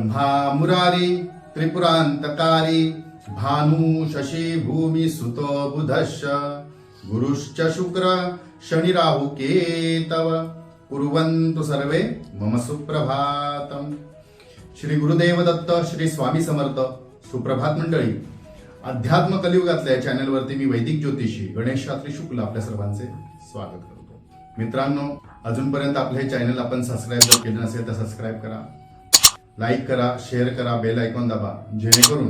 मुरारी त्रिपुरांतकारी भानु शशी भूमी सुतो बुधश्च। गुरुश्च शुक्र शनि राहु केतव। कुर्वन्तु सर्वे मम सुप्रभातम। श्री गुरुदेव दत्त श्री स्वामी समर्थ सुप्रभात मंडळी। अध्यात्म कलियुगातल्या या चॅनलवरती मी वैदिक ज्योतिषी गणेश शास्त्री शुक्ल आपल्या सर्वांचे स्वागत करतो. मित्रांनो अजूनपर्यंत आपलं हे चॅनल आपण सबस्क्राईब जर केलं नसेल तर सबस्क्राईब करा. लाईक करा शेअर करा बेल आयकॉन दाबा. जेणेकरून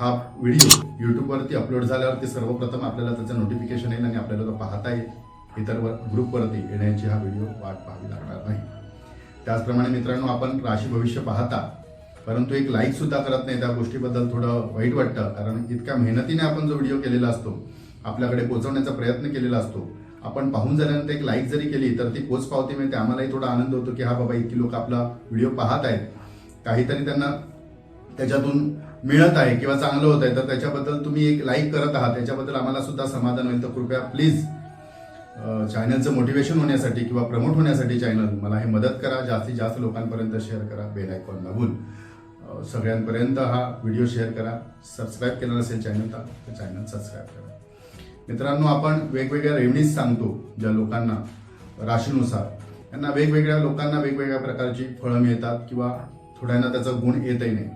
हा व्हिडिओ यूट्यूबवरती अपलोड झाल्यावरती सर्वप्रथम आपल्याला त्याचं नोटिफिकेशन येईल आणि आपल्याला तो पाहता येईल. इतर वर ग्रुपवरती येण्याची हा व्हिडिओ वाट पाहावी लागणार नाही. त्याचप्रमाणे मित्रांनो आपण राशी भविष्य पाहता परंतु एक लाईक सुद्धा करत नाही. त्या गोष्टीबद्दल थोडं वाईट वाटतं कारण इतक्या मेहनतीने आपण जो व्हिडिओ केलेला असतो आपल्याकडे पोहोचवण्याचा प्रयत्न केलेला असतो आपण पाहून झाल्यानंतर एक लाईक जरी केली तर ती पोच पावती मिळते. आम्हालाही थोडा आनंद होतो की हा बाबा इतकी लोक आपला व्हिडिओ पाहत आहेत. काहीतरी त्यांना त्याच्यातून मिळत आहे किंवा चांगलं होत आहे तर त्याच्याबद्दल तुम्ही एक लाईक करत आहात. त्याच्याबद्दल आम्हाला सुद्धा समाधान होईल. तर कृपया प्लीज चॅनलचं मोटिवेशन होण्यासाठी किंवा प्रमोट होण्यासाठी चॅनल मला हे मदत करा. जास्तीत जास्त लोकांपर्यंत शेअर करा. बेल आयकॉन दाबून. सगळ्यांपर्यंत हा व्हिडिओ शेअर करा. सबस्क्राईब केला नसेल चॅनल तर चॅनल सबस्क्राईब करा. मित्रांनो आपण वेगवेगळ्या रेवणीज सांगतो ज्या लोकांना राशीनुसार. त्यांना वेगवेगळ्या लोकांना वेगवेगळ्या प्रकारची फळं मिळतात किंवा थोड्यांना त्याचा गुण येतही नाही.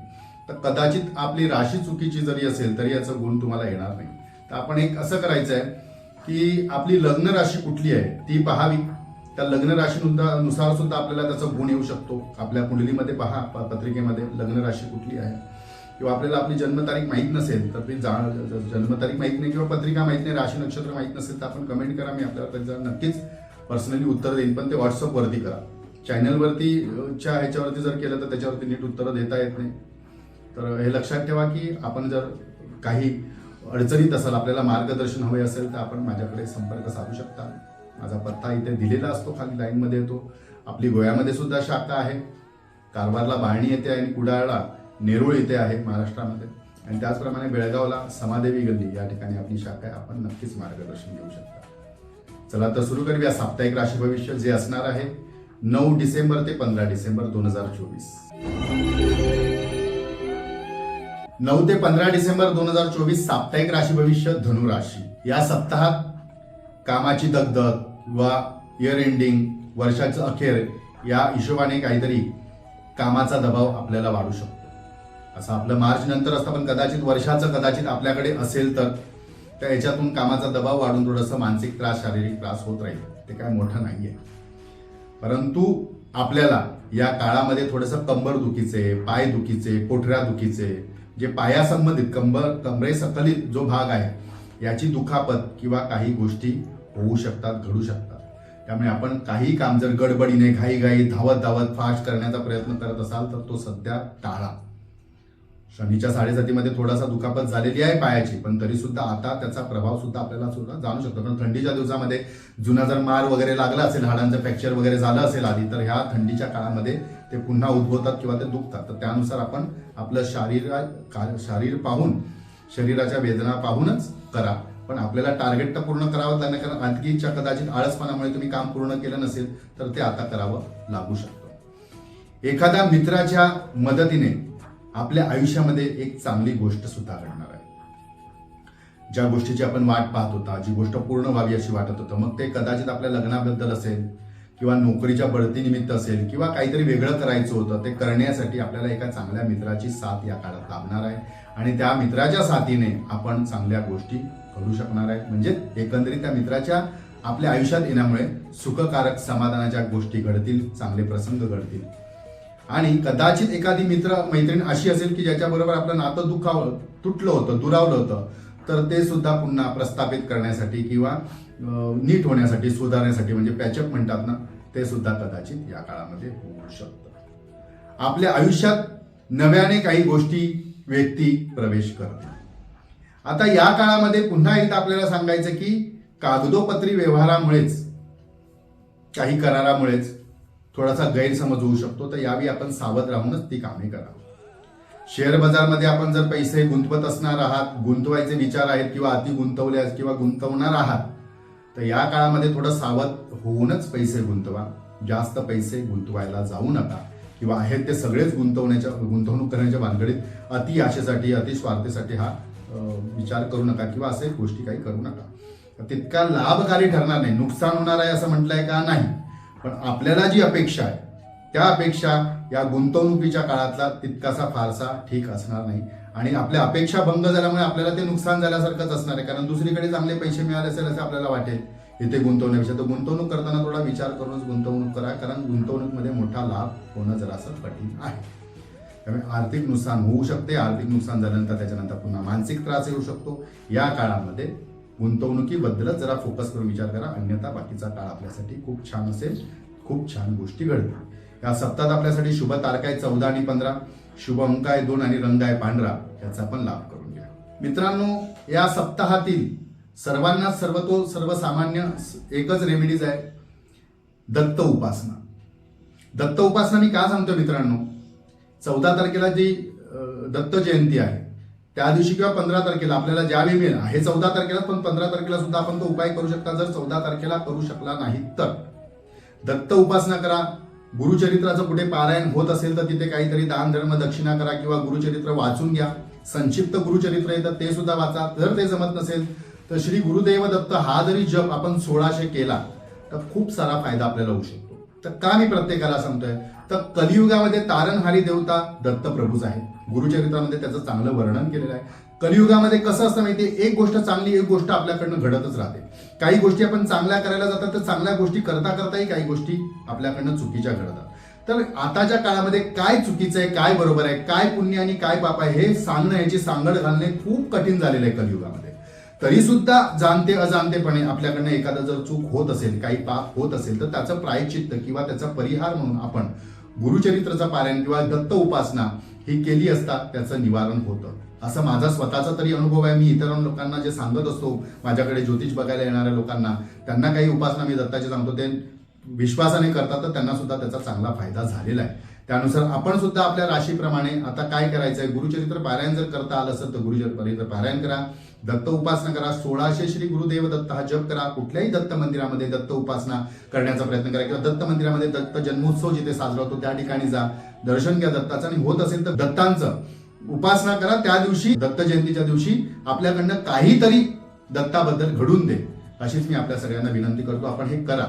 तर कदाचित आपली राशी चुकीची जरी असेल तरी याचा गुण तुम्हाला येणार नाही. तर आपण एक असं करायचं आहे की आपली लग्न राशी कुठली आहे ती पहावी. त्या लग्न राशीनुसार नुसार सुद्धा आपल्याला त्याचा गुण येऊ शकतो. आपल्या कुंडलीमध्ये पहा प- पत्रिकेमध्ये लग्न राशी कुठली आहे. किंवा आपल्याला आपली जन्मतारीख माहीत नसेल तर ती जा जन्मतारीख माहीत नाही किंवा पत्रिका माहीत नाही राशी नक्षत्र माहीत नसेल तर आपण कमेंट करा मी आपल्याला त्याचा नक्कीच पर्सनली उत्तर देईन. पण ते व्हॉट्सअपवरती करा. चॅनलवरती च्या ह्याच्यावरती जर केलं तर त्याच्यावरती नीट उत्तरं देता येत नाही. तर हे लक्षात ठेवा की आपण जर काही अडचणीत असाल आपल्याला मार्गदर्शन हवे असेल तर आपण माझ्याकडे संपर्क साधू शकता. माझा पत्ता इथे दिलेला असतो खाली लाईनमध्ये येतो. आपली गोव्यामध्ये सुद्धा शाखा आहे. कारवारला बाळणी येते आणि कुडाळला नेरूळ येथे आहे महाराष्ट्रामध्ये. आणि त्याचप्रमाणे बेळगावला समादेवी गल्ली या ठिकाणी आपली शाखा आहे. आपण नक्कीच मार्गदर्शन घेऊ शकता. चला तर सुरू करूया. साप्ताहिक राशी भविष्य जे असणार आहे नऊ डिसेंबर ते पंधरा डिसेंबर दोन हजार चोवीस. नऊ ते पंधरा डिसेंबर दोन हजार चोवीस साप्ताहिक राशी भविष्य धनु राशी. या सप्ताहात कामाची दगदग वा इयर एंडिंग वर्षाचं अखेर या हिशोबाने काहीतरी कामाचा दबाव आपल्याला वाढू शकतो. असं आपलं मार्च नंतर असतं पण कदाचित वर्षाचं कदाचित आपल्याकडे असेल तर त्या याच्यातून कामाचा दबाव वाढून थोडंसं मानसिक त्रास शारीरिक त्रास होत राहील. ते काय मोठं नाही आहे परंतु आपल्याला या काळामध्ये थोडंसं कंबर दुखीचे पाय दुखीचे पोटऱ्या दुखीचे जे पायासंबंधित कंबर कमरेसकलित जो भाग आहे याची दुखापत किंवा काही गोष्टी होऊ शकतात घडू शकतात. त्यामुळे आपण काही काम जर गडबडीने घाई धावत धावत फास्ट करण्याचा प्रयत्न करत असाल तर तो सध्या टाळा. शनीच्या साडेसातीमध्ये थोडासा दुखापत झालेली आहे पायाची पण तरी सुद्धा आता त्याचा प्रभाव सुद्धा आपल्याला सुद्धा जाणू शकतो. पण थंडीच्या दिवसामध्ये जुना जर मार वगैरे लागला असेल हाडांचं फ्रॅक्चर वगैरे झालं असेल आधी तर ह्या थंडीच्या काळामध्ये ते पुन्हा उद्भवतात किंवा ते दुखतात. तर त्यानुसार आपण आपलं शारीर का- शारीर पाहून शरीराच्या वेदना पाहूनच करा. पण आपल्याला टार्गेट तर पूर्ण करावं लागणार कारण आणखीच्या कदाचित आळसपणामुळे तुम्ही काम पूर्ण केलं नसेल तर ते आता करावं लागू शकतं. एखाद्या मित्राच्या मदतीने आपल्या आयुष्यामध्ये एक चांगली गोष्ट सुद्धा घडणार आहे. ज्या गोष्टीची आपण वाट पाहत होता जी गोष्ट पूर्ण व्हावी अशी वाटत होतं मग ते कदाचित आपल्या लग्नाबद्दल असेल किंवा नोकरीच्या बढतीनिमित्त असेल किंवा काहीतरी वेगळं करायचं होतं ते करण्यासाठी आपल्याला एका चांगल्या मित्राची साथ या काळात लाभणार आहे. आणि त्या मित्राच्या साथीने आपण चांगल्या गोष्टी घडू शकणार आहे. म्हणजे एकंदरीत त्या मित्राच्या आपल्या आयुष्यात येण्यामुळे सुखकारक समाधानाच्या गोष्टी घडतील चांगले प्रसंग घडतील. आणि कदाचित एखादी मित्र मैत्रीण अशी असेल की ज्याच्याबरोबर आपलं नातं दुखावलं तुटलं होतं दुरावलं होतं तर ते सुद्धा पुन्हा प्रस्थापित करण्यासाठी किंवा नीट होण्यासाठी सुधारण्यासाठी म्हणजे पॅचअप म्हणतात ना ते सुद्धा कदाचित या काळामध्ये होऊ शकतं. आपल्या आयुष्यात नव्याने काही गोष्टी व्यक्ती प्रवेश करतात आता या काळामध्ये पुन्हा एकदा आपल्याला सांगायचं की कागदोपत्री व्यवहारामुळेच काही करारामुळेच थोडासा गैरसमज होऊ शकतो तर यावेळी आपण सावध राहूनच ती कामे करावं. शेअर बाजारमध्ये आपण जर पैसे गुंतवत असणार आहात गुंतवायचे विचार आहेत किंवा अति गुंतवले आहेत किंवा गुंतवणार आहात तर या काळामध्ये थोडं सावध होऊनच पैसे गुंतवा. जास्त पैसे गुंतवायला जाऊ नका. किंवा आहेत ते सगळेच गुंतवण्याच्या गुंतवणूक करण्याच्या भानगडीत अति आशेसाठी अति स्वार्थेसाठी हा विचार करू नका किंवा असे गोष्टी काही करू नका. तितका लाभकारी ठरणार नाही. नुकसान होणार आहे असं म्हटलंय का? नाही. पण आपल्याला जी अपेक्षा आहे त्या अपेक्षा या गुंतवणुकीच्या काळातला तितकासा फारसा ठीक असणार नाही. आणि आपल्या अपेक्षा भंग झाल्यामुळे आपल्याला ते नुकसान झाल्यासारखंच असणार आहे. कारण दुसरीकडे चांगले पैसे मिळाले असेल असं आपल्याला वाटेल. इथे गुंतवण्यापेक्षा तर गुंतवणूक करताना थोडा विचार करूनच गुंतवणूक करा. कारण गुंतवणूकमध्ये मोठा लाभ होणं जरासं कठीण आहे. त्यामुळे आर्थिक नुकसान होऊ शकते. आर्थिक नुकसान झाल्यानंतर त्याच्यानंतर पुन्हा मानसिक त्रास येऊ शकतो. या काळामध्ये गुंतवणुकीबद्दलच जरा फोकस करून विचार करा. अन्यथा बाकीचा काळ आपल्यासाठी खूप छान असेल. खूप छान गोष्टी घडतील. या सप्ताहात आपल्यासाठी शुभ तारखा आहे चौदा आणि पंधरा. शुभ अंक आहे दोन आणि रंग आहे पांढरा. याचा पण लाभ करून घ्या. मित्रांनो या सप्ताहातील सर्वांना सर्वतो सर्वसामान्य एकच रेमेडीज आहे. दत्त उपासना. दत्त उपासना मी का सांगतो मित्रांनो? चौदा तारखेला जी दत्त जयंती आहे त्या दिवशी किंवा पंधरा तारखेला आपल्याला ज्यावेळी मिळेल हे चौदा तारखेला पण पंधरा तारखेला सुद्धा आपण तो उपाय करू शकता जर चौदा तारखेला करू शकला नाही तर. दत्त उपासना करा. गुरुचरित्राचं कुठे पारायण होत असेल तर तिथे काहीतरी दान धर्म दक्षिणा करा किंवा गुरुचरित्र वाचून घ्या. संक्षिप्त गुरुचरित्र येतं तर ते सुद्धा वाचा. जर ते जमत नसेल तर श्री गुरुदेव दत्त हा जरी जप आपण सोळाशे केला तर खूप सारा फायदा आपल्याला होऊ शकतो. तर का मी प्रत्येकाला सांगतोय? तर कलियुगामध्ये तारणहारी देवता दत्तप्रभूच आहे गुरुचरित्रामध्ये त्याचं चांगलं वर्णन केलेलं आहे. कलियुगामध्ये कसं असतं माहितीये? एक गोष्ट चांगली एक गोष्ट आपल्याकडनं घडतच राहते. काही गोष्टी आपण चांगल्या करायला जातात तर चांगल्या गोष्टी करता करताही काही गोष्टी आपल्याकडनं चुकीच्या घडतात. तर आताच्या काळामध्ये काय चुकीचं आहे काय बरोबर आहे काय पुण्य आणि काय पाप आहे हे सांगणं याची सांगड घालणे खूप कठीण झालेलं आहे कलियुगामध्ये. तरी सुद्धा जाणते अजाणतेपणे आपल्याकडनं एखादं जर चूक होत असेल काही पाप होत असेल तर त्याचं प्रायचित्त किंवा त्याचा परिहार म्हणून आपण गुरुचरित्राचं पारायण किंवा दत्त उपासना ही केली असता त्याचं निवारण होतं. असं माझा स्वतःचा तरी अनुभव आहे. मी इतर लोकांना जे सांगत असतो माझ्याकडे ज्योतिष बघायला येणाऱ्या लोकांना त्यांना काही उपासना मी दत्ताची सांगतो ते विश्वासाने करतात तर त्यांना सुद्धा त्याचा चांगला फायदा झालेला आहे. त्यानुसार आपण सुद्धा आपल्या राशीप्रमाणे आता काय करायचं आहे गुरुचरित्र पारायण जर करता आलं असेल तर गुरुचरित्र पारायण करा. दत्त उपासना करा. सोळाशे श्री गुरुदेव दत्त हा जप करा. कुठल्याही दत्त मंदिरामध्ये दत्त उपासना करण्याचा प्रयत्न करा किंवा दत्त मंदिरामध्ये दत्त जन्मोत्सव जिथे साजरा होतो त्या ठिकाणी जा. दर्शन घ्या दत्ताचं आणि होत असेल तर दत्तांचं उपासना करा. त्या दिवशी दत्त जयंतीच्या दिवशी आपल्याकडनं काहीतरी दत्ताबद्दल घडून दे. अशीच मी आपल्या सगळ्यांना विनंती करतो. आपण हे करा.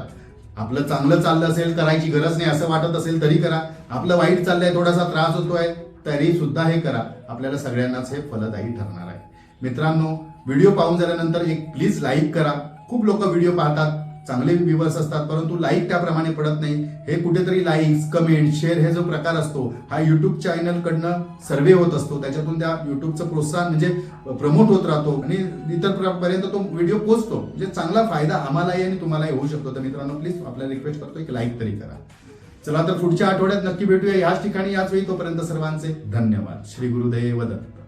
आपलं चांगलं चाललं असेल करायची गरज नाही असं वाटत असेल तरी करा. आपलं वाईट चाललंय थोडासा त्रास होतोय तरी सुद्धा हे करा. आपल्याला सगळ्यांनाच हे फलदायी ठरणार आहे. मित्रांनो व्हिडिओ पाहून झाल्यानंतर एक प्लीज लाईक करा. खूप लोक व्हिडिओ पाहतात. चांगले व्ह्युअर्स असतात परंतु लाईक त्याप्रमाणे पडत नाही. हे कुठेतरी लाईक्स कमेंट शेअर हे जो प्रकार असतो हा युट्यूब चॅनल कडनं सर्वे होत असतो. त्याच्यातून त्या युट्यूबचं प्रोत्साहन म्हणजे प्रमोट होत राहतो. आणि इतर पर्यंत तो व्हिडिओ पोचतो म्हणजे चांगला फायदा आम्हालाही आणि तुम्हालाही होऊ शकतो. तर मित्रांनो प्लीज आपल्याला रिक्वेस्ट करतो एक लाईक तरी करा. चला तर पुढच्या आठवड्यात नक्की भेटूया. याच ठिकाणी याच वेळी तोपर्यंत सर्वांचे धन्यवाद. श्री गुरुदेव दत्त.